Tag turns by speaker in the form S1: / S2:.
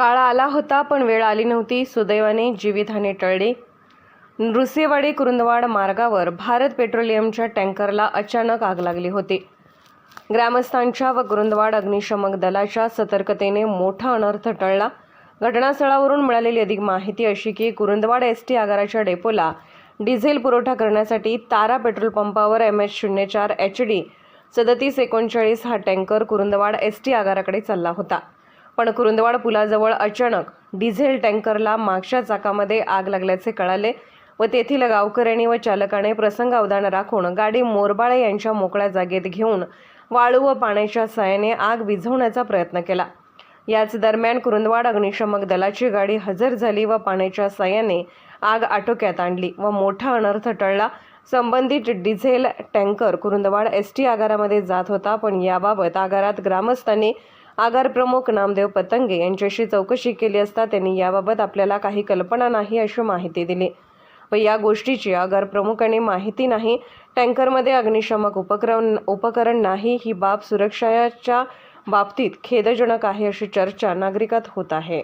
S1: काळ आला होता पण वेळ आली नव्हती. सुदैवाने जीवितहानी टळली. नृसिंहवाडी कुरुंदवाड मार्गावर भारत पेट्रोलियमच्या टँकरला अचानक आग लागली होती. ग्रामस्थांच्या व कुरुंदवाड अग्निशमक दलाच्या सतर्कतेने मोठा अनर्थ टळला. घटनास्थळावरून मिळालेली अधिक माहिती अशी की कुरुंदवाड एस टी आगाराच्या डेपोला डिझेल पुरवठा करण्यासाठी तारा पेट्रोल पंपावर एम एच शून्य चार एच डी सदतीस एकोणचाळीस हा टँकर कुरुंदवाड एस टी आगाराकडे चालला होता. पण कुरुंदवाड पुलाजवळ अचानक डिझेल टँकरला मागच्या चाकामध्ये आग लागल्याचे कळाले व तेथील गावकऱ्यांनी व चालकाने प्रसंग अवधान राखून गाडी मोरबाळे यांच्या मोकळ्या जागेत घेऊन वाळू व पाण्याच्या साहाय्याने आग विझवण्याचा प्रयत्न केला. याच दरम्यान कुरुंदवाड अग्निशमक दलाची गाडी हजर झाली व पाण्याच्या साहाय्याने आग आटोक्यात आणली व मोठा अनर्थ टळला. संबंधित diesel tanker Kurundwad S T आगारामध्ये जात होता पण याबाबत आगारात ग्रामस्थांनी आगार प्रमुख नामदेव पतंगे यांच्याशी चौकशी केली असता त्यांनी याबाबत आपल्याला काही कल्पना नाही अशी माहिती दिली. व या गोष्टीची आगार प्रमुखांनी माहिती नाही टँकरमध्ये अग्निशमक उपक्रम उपकरण नाही ही बाब सुरक्षाच्या बाबतीत खेदजनक आहे अशी चर्चा नागरिकात होत आहे.